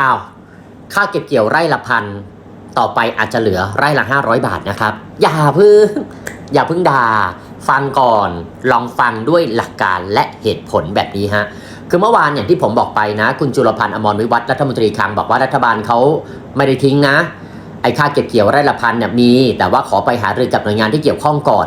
อ้าวค่าเก็บเกี่ยวไร่ละพันต่อไปอาจจะเหลือไร่ละ500บาทนะครับ อย่าพึ่งอย่าพึ่งด่าฟังก่อนลองฟังด้วยหลักการและเหตุผลแบบนี้ฮะคือเมื่อวานอย่างที่ผมบอกไปนะ คุณจุลพันธ์อมรวิวัฒรัฐมนตรีคลังบอกว่ารัฐบาลเขาไม่ได้ทิ้งนะ ไอ้ค่าเก็บเกี่ยวไร่ละพันเนี่ยมี แต่ว่าขอไปหารือกับหน่วยงานที่เกี่ยวข้องก่อน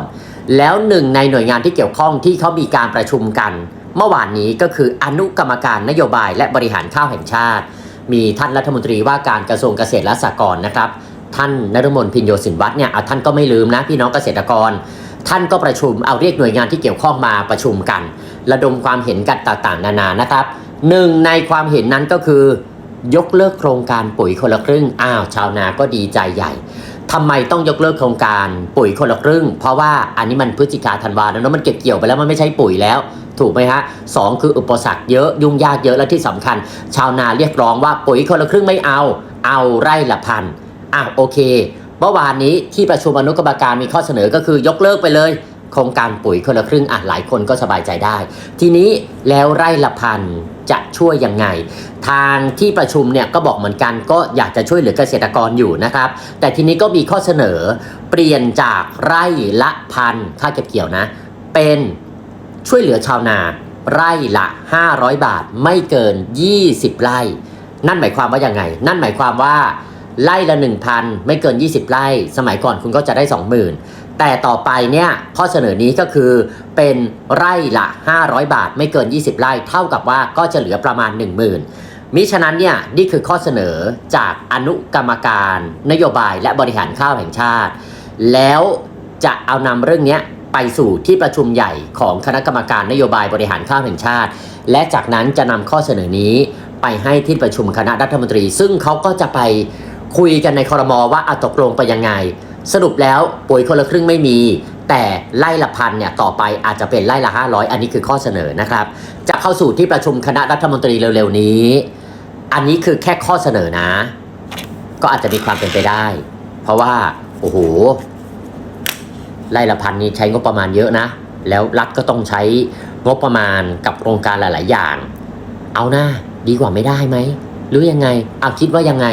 แล้วหนึ่งในหน่วยงานที่เกี่ยวข้องที่เขามีการประชุมกัน เมื่อวานนี้ก็คืออนุกรรมการนโยบายและบริหารข้าวแห่งชาติ มีท่านรัฐมนตรีว่าการกระทรวงเกษตรและสหกรณ์นะครับ ท่านนฤมลพินโยสินวัฒน์เนี่ยเอาท่านก็ไม่ลืมนะพี่น้องเกษตรกร ท่านก็ประชุมเอาเรียกหน่วยงานที่เกี่ยวข้องมาประชุมกัน ระดมความเห็นกันต่างๆ นานานะครับหนึ่งในความเห็นนั้นก็คือยกเลิกโครงการปุ๋ยคนละครึ่งอ้าวชาวนาก็ดีใจใหญ่ทำไมต้องยกเลิกโครงการปุ๋ยคนละครึ่ง เพราะว่าอันนี้มันพฤศจิกาธันวาแล้วเนอะมันเก็บเกี่ยวไปแล้วมันไม่ใช่ปุ๋ยแล้ว ถูกไหมฮะสองคืออุปสรรคเยอะยุ่งยากเยอะและที่สำคัญ ชาวนาเรียกร้องว่าปุ๋ยคนละครึ่งไม่เอา เอาไร่ละพันอะโอเค เมื่อวานนี้ที่ประชุมอนุกรรมการมีข้อเสนอก็คือยกเลิกไปเลยโครงการปุ๋ยคนละครึ่งอะหลายคนก็สบายใจได้ ทีนี้แล้วไร่ละพันจะช่วยยังไง ทางที่ประชุมเนี่ยก็บอกเหมือนกันก็อยากจะช่วยเหลือเกษตรกรอยู่นะครับ แต่ทีนี้ก็มีข้อเสนอเปลี่ยนจากไร่ละพันค่าเก็บเกี่ยวนะ เป็น ช่วยเหลือชาวนาไร่ละ 500 บาทไม่เกิน 20 ไร่ นั่นหมายความว่ายังไง นั่นหมายความว่า ไร่ละ 1,000 ไม่เกิน 20 ไร่ สมัยก่อนคุณก็จะได้ 20,000 แต่ต่อไปเนี่ยข้อเสนอนี้ก็คือเป็นไร่ละ 500 บาทไม่เกิน 20 ไร่ เท่ากับว่าก็จะเหลือประมาณ 10,000 มิฉะนั้นเนี่ยนี่คือข้อเสนอจากอนุกรรมการ นโยบายและบริหารข้าวแห่งชาติ แล้วจะเอานำเรื่องเนี้ย ไปสู่ที่ประชุมใหญ่ของคณะกรรมการนโยบายบริหารข้าวแห่งชาติ และจากนั้นจะนำข้อเสนอนี้ไปให้ที่ประชุมคณะรัฐมนตรี ซึ่งเขาก็จะไปคุยกันในคอรมอว่าอะตกลงไปยังไง สรุปแล้วปุ๋ยคนละครึ่งไม่มี แต่ไล่ละพันเนี่ยต่อไปอาจจะเป็นไล่ละ 500 อันนี้คือข้อเสนอนะครับ จะเข้าสู่ที่ประชุมคณะรัฐมนตรีเร็วๆนี้ อันนี้คือแค่ข้อเสนอนะ ก็อาจจะมีความเป็นไปได้ เพราะว่าโอ้โห ไร่ละพันนี้ใช้งบประมาณเยอะนะ แล้วรัฐก็ต้องใช้งบประมาณกับโครงการหลาย ๆ อย่าง เอาหน้าดีกว่าไม่ได้ไหมหรือยังไงเอาคิดว่ายังไง